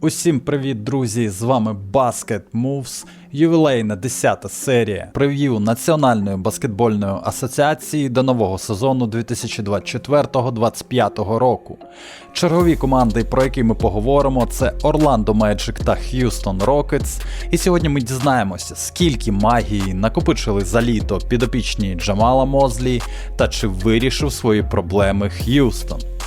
Усім привіт, друзі! З вами Basket Moves, ювілейна 10 серія прев'ю Національної баскетбольної асоціації до нового сезону 2024-2025 року. Чергові команди, про які ми поговоримо, це Orlando Magic та Houston Rockets. І сьогодні ми дізнаємося, скільки магії накопичили за літо підопічні Джамала Мозлі та чи вирішив свої проблеми Х'юстон.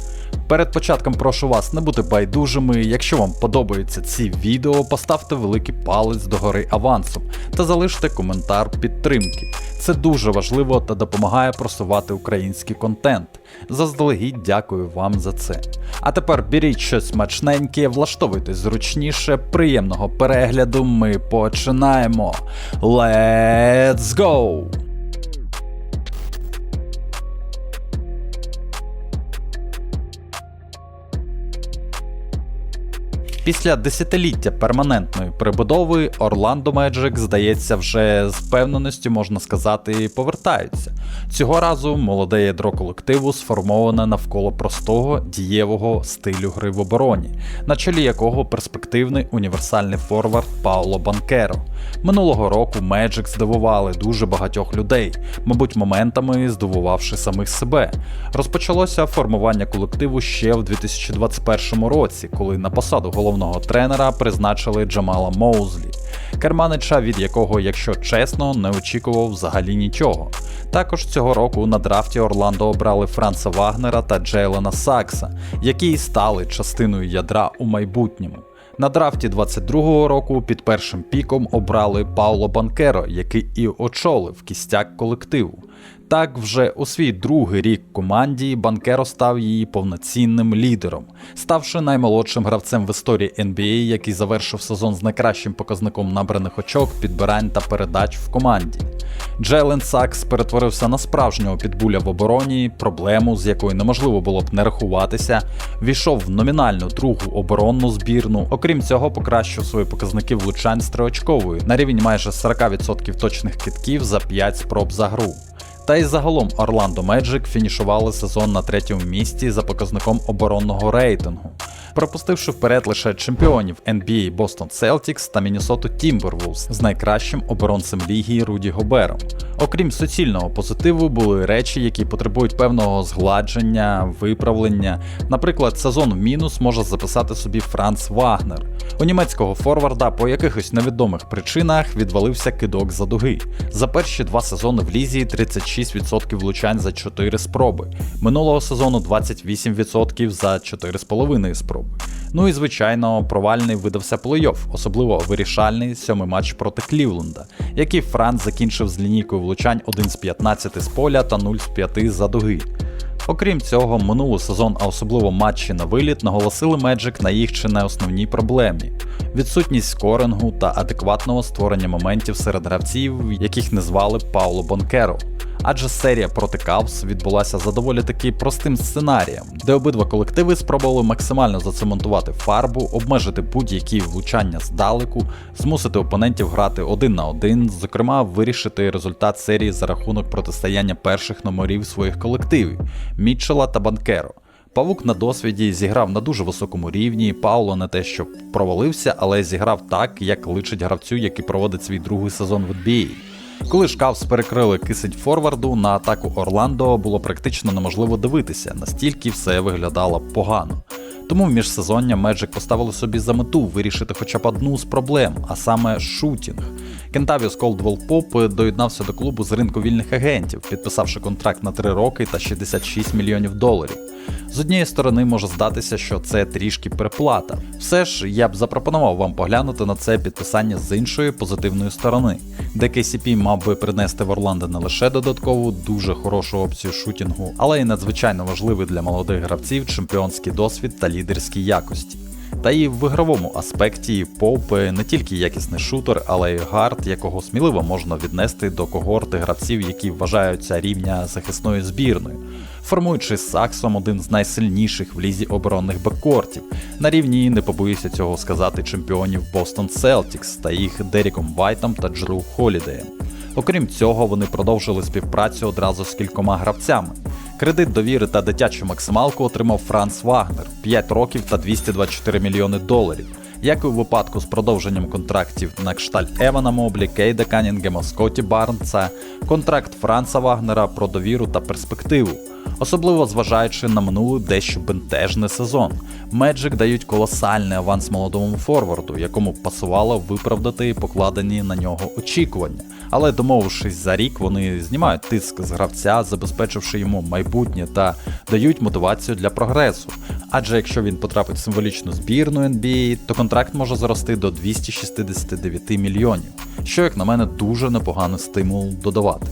Перед початком прошу вас не бути байдужими. Якщо вам подобаються ці відео, поставте великий палець догори авансом та залиште коментар підтримки. Це дуже важливо та допомагає просувати український контент. Заздалегідь дякую вам за це. А тепер беріть щось смачненьке, влаштовуйтесь зручніше, приємного перегляду. Ми починаємо. Let's go! Після десятиліття перманентної прибудови Orlando Magic, здається, вже з певненістю можна сказати, повертаються. Цього разу молоде ядро колективу сформоване навколо простого дієвого стилю гри в обороні, на чолі якого перспективний універсальний форвард Пауло Банкеро. Минулого року Magic здивували дуже багатьох людей, мабуть, моментами здивувавши самих себе. Розпочалося формування колективу ще в 2021 році, коли на посаду головного тренера призначили Джамала Моузлі, керманича, від якого, якщо чесно, не очікував взагалі нічого. Також цього року на драфті Орландо обрали Франца Вагнера та Джейлена Сакса, які й стали частиною ядра у майбутньому. На драфті 22-го року під першим піком обрали Пауло Банкеро, який і очолив кістяк колективу. Так, вже у свій другий рік команді Банкеро став її повноцінним лідером, ставши наймолодшим гравцем в історії NBA, який завершив сезон з найкращим показником набраних очок, підбирань та передач в команді. Джелен Сакс перетворився на справжнього підбуля в обороні, проблему, з якою неможливо було б не рахуватися, війшов в номінальну другу оборонну збірну. Окрім цього, покращив свої показники влучань з триочковою на рівень майже 40% точних китків за 5 спроб за гру. Та й загалом Orlando Magic фінішували сезон на третьому місці за показником оборонного рейтингу, пропустивши вперед лише чемпіонів NBA Boston Celtics та Minnesota Timberwolves з найкращим оборонцем ліги Руді Гобером. Окрім суцільного позитиву, були речі, які потребують певного згладження, виправлення. Наприклад, сезон в мінус може записати собі Франц Вагнер. У німецького форварда по якихось невідомих причинах відвалився кидок за дуги. За перші два сезони в лізі 36% влучань за 4 спроби. Минулого сезону 28% за 4,5 спроби. Ну і звичайно, провальний видався плей-офф, особливо вирішальний сьомий матч проти Клівленда, який Франц закінчив з лінійкою влучань 1 з 15 з поля та 0 з 5 за дуги. Окрім цього, минулий сезон, а особливо матчі на виліт, наголосили Magic на їх чи не основній проблемі: відсутність скорингу та адекватного створення моментів серед гравців, яких не звали Пауло Бонкеро. Адже серія проти Кавс відбулася за доволі таки простим сценарієм, де обидва колективи спробували максимально зацементувати фарбу, обмежити будь-які влучання здалеку, змусити опонентів грати один на один, зокрема вирішити результат серії за рахунок протистояння перших номерів своїх колективів Мітчела та Банкеро. Павук на досвіді зіграв на дуже високому рівні. Пауло не те, що провалився, але зіграв так, як личить гравцю, який проводить свій другий сезон в NBA. Коли шкафс перекрили кисень форварду, на атаку Орландо було практично неможливо дивитися, настільки все виглядало погано. Тому в міжсезоння Magic поставили собі за мету вирішити хоча б одну з проблем, а саме шутінг. Кентавіус Колдвелл Поп доєднався до клубу з ринку вільних агентів, підписавши контракт на 3 роки та 66 мільйонів доларів. З однієї сторони може здатися, що це трішки переплата. Все ж я б запропонував вам поглянути на це підписання з іншої позитивної сторони, де KCP мав би принести в Орландо не лише додаткову, дуже хорошу опцію шутінгу, але й надзвичайно важливий для молодих гравців чемпіонський досвід та лідерські якості. Та і в ігровому аспекті Поп не тільки якісний шутер, але й гард, якого сміливо можна віднести до когорти гравців, які вважаються рівня захисної збірної, формуючи з Саксом один з найсильніших в лізі оборонних беккортів, на рівні, не побоюся цього сказати, чемпіонів Boston Celtics та їх Деріком Вайтом та Джеру Холідеєм. Окрім цього, вони продовжили співпрацю одразу з кількома гравцями. Кредит довіри та дитячу максималку отримав Франц Вагнер 5 років та 224 мільйони доларів. Як і у випадку з продовженням контрактів на кшталт Евана Моблі, Кейда Канінгема, Скотті Барнса, контракт Франца Вагнера про довіру та перспективу. Особливо зважаючи на минулий дещо бентежний сезон. Меджик дають колосальний аванс молодому форварду, якому пасувало виправдати покладені на нього очікування. Але домовившись за рік, вони знімають тиск з гравця, забезпечивши йому майбутнє та дають мотивацію для прогресу. Адже якщо він потрапить в символічну збірну NBA, то контракт може зрости до 269 мільйонів, що, як на мене, дуже непоганий стимул додавати.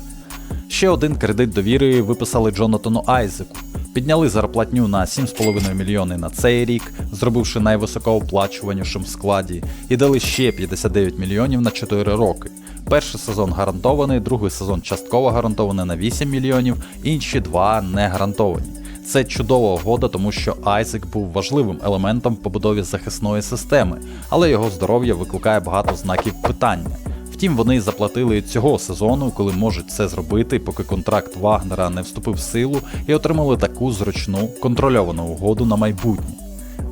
Ще один кредит довіри виписали Джонатану Айзеку. Підняли зарплатню на 7,5 мільйони на цей рік, зробивши найвисокооплачуванішим в складі, і дали ще 59 мільйонів на 4 роки. Перший сезон гарантований, другий сезон частково гарантований на 8 мільйонів, інші два не гарантовані. Це чудова угода, тому що Айзек був важливим елементом в побудові захисної системи, але його здоров'я викликає багато знаків питання. Втім, вони заплатили цього сезону, коли можуть це зробити, поки контракт Вагнера не вступив в силу, і отримали таку зручну контрольовану угоду на майбутнє.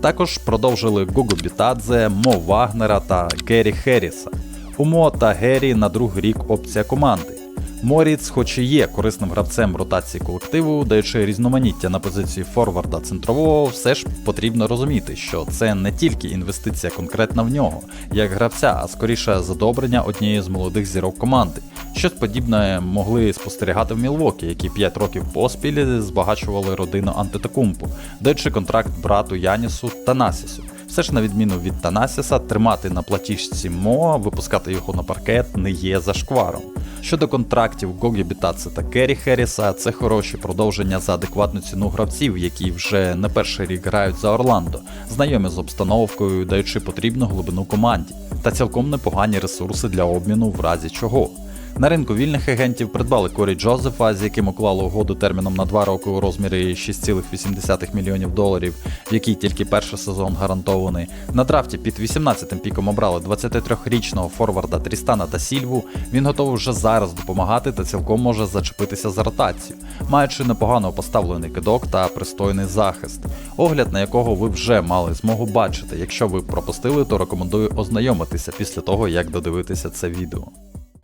Також продовжили Гуго Бітадзе, Мо Вагнера та Геррі Херріса. У Мо та Геррі на другий рік опція команди. Моріц, хоч і є корисним гравцем ротації колективу, даючи різноманіття на позиції форварда центрового, все ж потрібно розуміти, що це не тільки інвестиція конкретна в нього, як гравця, а скоріше задобрення однієї з молодих зірок команди. Щось подібне могли спостерігати в Мілвокі, які 5 років поспіль збагачували родину Антетокумпу, даючи контракт брату Янісу та Насісу. Все ж, на відміну від Танасіса, тримати на платіжці Мо, випускати його на паркет не є зашкваром. Щодо контрактів Гогі Бітаца та Керрі Херріса, це хороші продовження за адекватну ціну гравців, які вже не перший рік грають за Орландо, знайомі з обстановкою, даючи потрібну глибину команді, та цілком непогані ресурси для обміну в разі чого. На ринку вільних агентів придбали Корі Джозефа, з яким уклали угоду терміном на 2 роки у розмірі 6,8 мільйонів доларів, в якій тільки перший сезон гарантований. На драфті під 18-м піком обрали 23-річного форварда Трістана та Сільву. Він готовий вже зараз допомагати та цілком може зачепитися за ротацію, маючи непогано поставлений кидок та пристойний захист, огляд на якого ви вже мали змогу бачити. Якщо ви пропустили, то рекомендую ознайомитися після того, як додивитися це відео.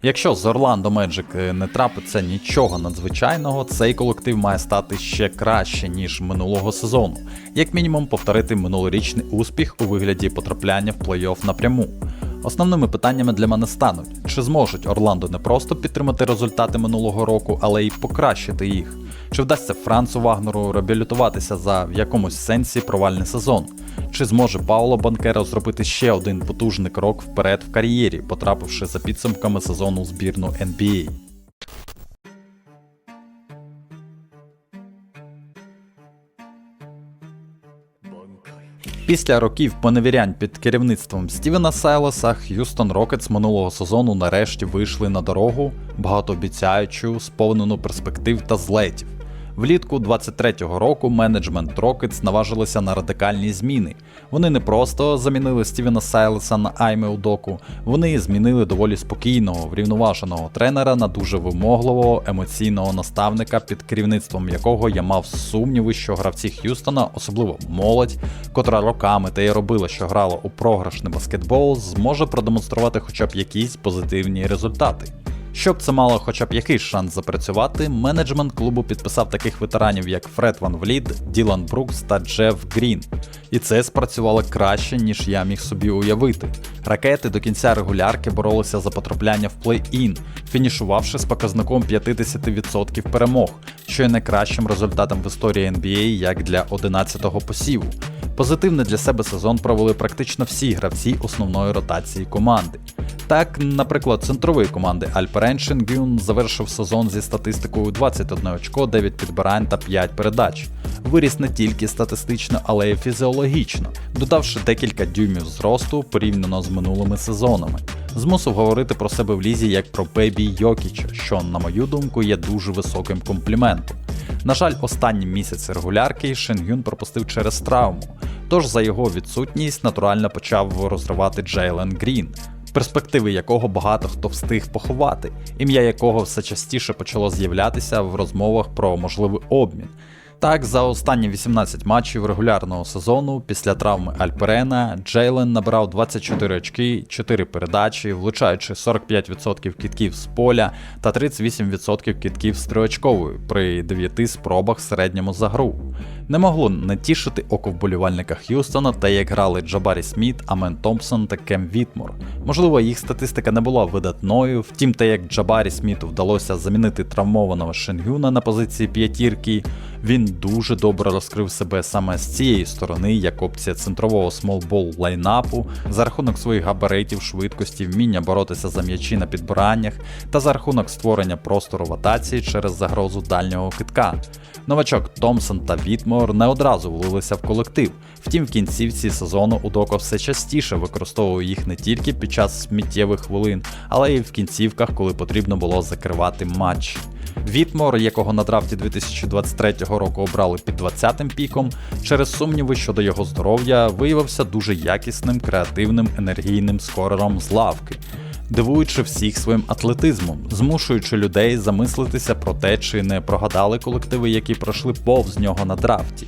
Якщо з Орландо Magic не трапиться нічого надзвичайного, цей колектив має стати ще краще, ніж минулого сезону, як мінімум повторити минулорічний успіх у вигляді потрапляння в плей-офф напряму. Основними питаннями для мене стануть: чи зможуть Орландо не просто підтримати результати минулого року, але й покращити їх? Чи вдасться Францу Вагнеру реабілітуватися за в якомусь сенсі провальний сезон? Чи зможе Пауло Банкера зробити ще один потужний крок вперед в кар'єрі, потрапивши за підсумками сезону збірну NBA? Після років поневірянь під керівництвом Стівена Сайлоса, Х'юстон Рокетс минулого сезону нарешті вийшли на дорогу, багатообіцяючу, сповнену перспектив та злетів. Влітку 23-го року менеджмент Rockets наважилися на радикальні зміни. Вони не просто замінили Стівена Сайлеса на Айме Удоку, вони змінили доволі спокійного, врівноваженого тренера на дуже вимогливого емоційного наставника, під керівництвом якого я мав сумніви, що гравці Х'юстона, особливо молодь, котра роками та й робила, що грала у програшний баскетбол, зможе продемонструвати хоча б якісь позитивні результати. Щоб це мало хоча б якийсь шанс запрацювати, менеджмент клубу підписав таких ветеранів, як Фред Ван Влід, Ділан Брукс та Джеф Грін. І це спрацювало краще, ніж я міг собі уявити. Ракети до кінця регулярки боролися за потрапляння в плей-ін, фінішувавши з показником 50% перемог, що є найкращим результатом в історії NBA як для 11-го посіву. Позитивний для себе сезон провели практично всі гравці основної ротації команди. Так, наприклад, центровий команди Альперен Шенгюн завершив сезон зі статистикою 21 очко, 9 підбирань та 5 передач. Виріс не тільки статистично, але й фізіологічно, додавши декілька дюймів зросту порівняно з минулими сезонами. Змусив говорити про себе в лізі як про Бебі Йокіча, що, на мою думку, є дуже високим компліментом. На жаль, останні місяці регулярки Шенгюн пропустив через травму, тож за його відсутність натурально почав розривати Джейлен Грін, перспективи якого багато хто встиг поховати, ім'я якого все частіше почало з'являтися в розмовах про можливий обмін. Так, за останні 18 матчів регулярного сезону після травми Альперена Джейлен набрав 24 очки, 4 передачі, влучаючи 45% кітків з поля та 38% кітків з триочковою при 9 спробах середньому за гру. Не могло не тішити око вболівальника Х'юстона та як грали Джабарі Сміт, Амен Томпсон та Кем Вітмор. Можливо, їх статистика не була видатною, втім, те як Джабарі Сміту вдалося замінити травмованого Шенгюна на позиції п'ятірки, він дуже добре розкрив себе саме з цієї сторони, як опція центрового смолбол лайнапу, за рахунок своїх габаритів, швидкості, вміння боротися за м'ячі на підбираннях та за рахунок створення простору в атаці через загрозу дальнього китка. Новачок Томпсон та Вітмор не одразу влилися в колектив. Втім, в кінцівці сезону Удоко все частіше використовував їх не тільки під час сміттєвих хвилин, але й в кінцівках, коли потрібно було закривати матч. Вітмор, якого на драфті 2023 року обрали під 20-м піком, через сумніви щодо його здоров'я, виявився дуже якісним, креативним, енергійним скорером з лавки. Дивуючи всіх своїм атлетизмом, змушуючи людей замислитися про те, чи не прогадали колективи, які пройшли повз нього на драфті.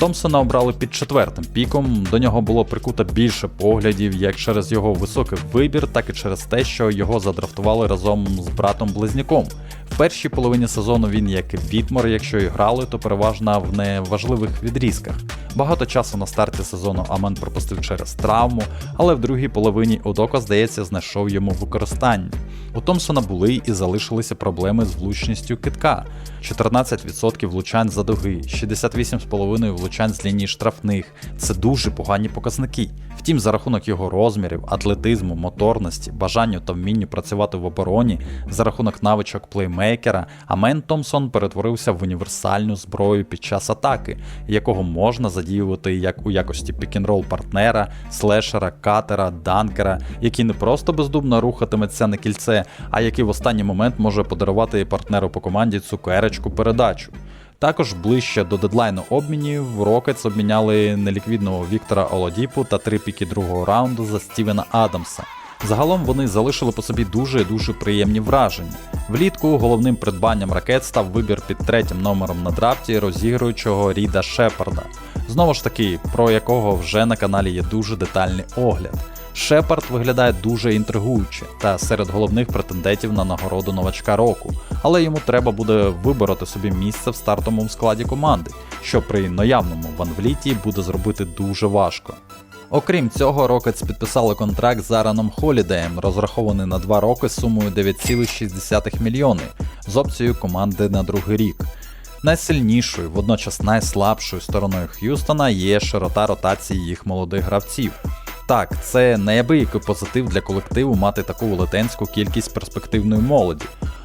Томпсона обрали під четвертим піком. До нього було прикуто більше поглядів як через його високий вибір, так і через те, що його задрафтували разом з братом-близняком. В першій половині сезону він, як Вітмор, якщо і грали, то переважно в неважливих відрізках. Багато часу на старті сезону Амен пропустив через травму, але в другій половині Удоко, здається, знайшов йому використання. У Томпсона були і залишилися проблеми з влучністю китка. 14% влучань за дуги, 68,5% влучань з лінії штрафних. Це дуже погані показники. Втім, за рахунок його розмірів, атлетизму, моторності, бажанню та вмінню працювати в обороні, за рахунок навичок плеймейкера, Амен Томпсон перетворився в універсальну зброю під час атаки, якого можна задіювати як у якості пікінрол партнера, слешера, катера, данкера, який не просто бездумно рухатиметься на кільце, а який в останній момент може подарувати партнеру по команді цукерочку передачу. Також ближче до дедлайну обмінів Рокетс обміняли неліквідного Віктора Олодіпу та три піки другого раунду за Стівена Адамса. Загалом вони залишили по собі дуже дуже приємні враження. Влітку головним придбанням ракет став вибір під третім номером на драфті розігруючого Ріда Шепарда. Знову ж таки, про якого вже на каналі є дуже детальний огляд. Шепард виглядає дуже інтригуюче та серед головних претендентів на нагороду новачка року, але йому треба буде вибороти собі місце в стартовому складі команди, що при наявному ванвліті буде зробити дуже важко. Окрім цього, Рокетс підписали контракт з Араном Холідеєм, розрахований на 2 роки сумою 9,6 мільйони з опцією команди на другий рік. Найсильнішою, водночас найслабшою стороною Х'юстона є широта ротації їх молодих гравців. Так, це неабиякий позитив для колективу мати таку велетенську кількість перспективної молоді.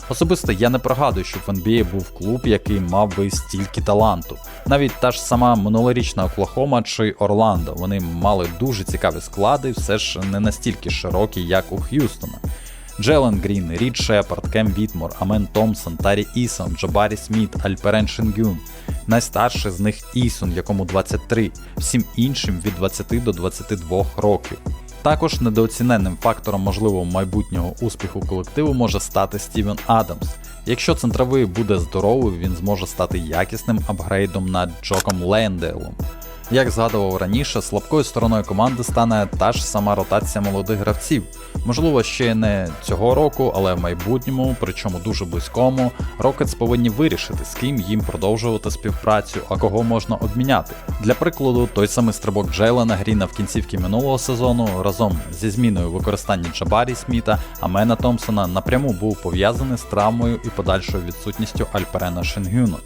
Особисто я не пригадую, щоб в NBA був клуб, який мав би стільки таланту. Навіть та ж сама минулорічна Оклахома чи Орландо, вони мали дуже цікаві склади, все ж не настільки широкі, як у Х'юстона. Джелен Грін, Рід Шепард, Кем Вітмор, Амен Томпсон, Тарі Ісон, Джабарі Сміт, Альперен Шингюн. Найстарший з них Ісон, якому 23, всім іншим від 20 до 22 років. Також недооціненним фактором можливого майбутнього успіху колективу може стати Стівен Адамс. Якщо центровий буде здоровий, він зможе стати якісним апгрейдом над Джоком Лендейлом. Як згадував раніше, слабкою стороною команди стане та ж сама ротація молодих гравців. Можливо, ще не цього року, але в майбутньому, причому дуже близькому, Рокетс повинні вирішити, з ким їм продовжувати співпрацю, а кого можна обміняти. Для прикладу, той самий стрибок Джейлена Гріна в кінцівці минулого сезону разом зі зміною використання Джабарі Сміта, Амена Томпсона напряму був пов'язаний з травмою і подальшою відсутністю Альперена Шенгюна.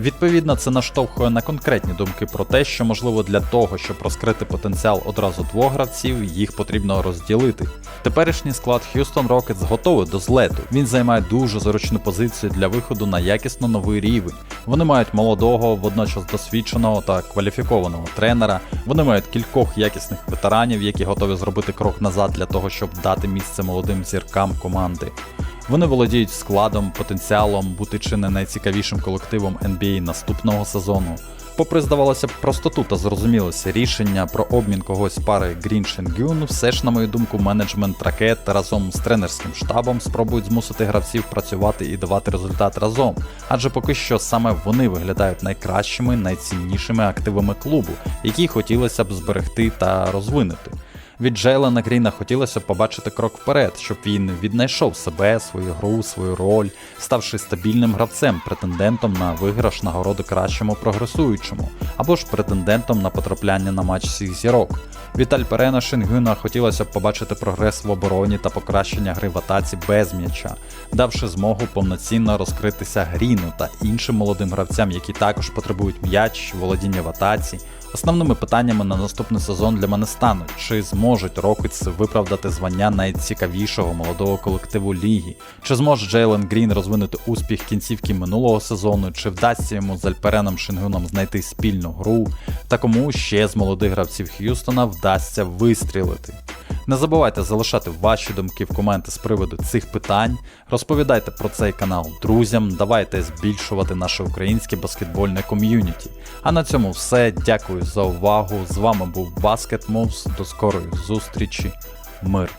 Відповідно, це наштовхує на конкретні думки про те, що можливо для того, щоб розкрити потенціал одразу двох гравців, їх потрібно розділити. Теперішній склад Houston Rockets готовий до злету. Він займає дуже зручну позицію для виходу на якісно новий рівень. Вони мають молодого, водночас досвідченого та кваліфікованого тренера. Вони мають кількох якісних ветеранів, які готові зробити крок назад для того, щоб дати місце молодим зіркам команди. Вони володіють складом, потенціалом бути чи не найцікавішим колективом NBA наступного сезону. Попри, здавалося б, простоту та зрозумілося рішення про обмін когось пари Грін Shengyun, все ж, на мою думку, менеджмент ракет разом з тренерським штабом спробують змусити гравців працювати і давати результат разом, адже поки що саме вони виглядають найкращими, найціннішими активами клубу, які хотілося б зберегти та розвинути. Від Джейлена Гріна хотілося побачити крок вперед, щоб він віднайшов себе, свою гру, свою роль, ставши стабільним гравцем, претендентом на виграш нагороди кращому прогресуючому, або ж претендентом на потрапляння на матч всіх зірок. Від Альперена Шенгюна хотілося б побачити прогрес в обороні та покращення гри в атаці без м'яча, давши змогу повноцінно розкритися Гріну та іншим молодим гравцям, які також потребують м'яч, володіння в атаці. Основними питаннями на наступний сезон для мене стануть, чи зможуть Рокетс виправдати звання найцікавішого молодого колективу ліги, чи зможе Джейлен Грін розвинути успіх кінцівки минулого сезону, чи вдасться йому з Альпереном Шингуном знайти спільну гру, та кому ще з молодих гравців Х'юстона вдасться вистрілити. Не забувайте залишати ваші думки в коменти з приводу цих питань, розповідайте про цей канал друзям, давайте збільшувати наше українське баскетбольне ком'юніті. А на цьому все. Дякую за увагу. З вами був Basket Moves. До скорої зустрічі. Мир.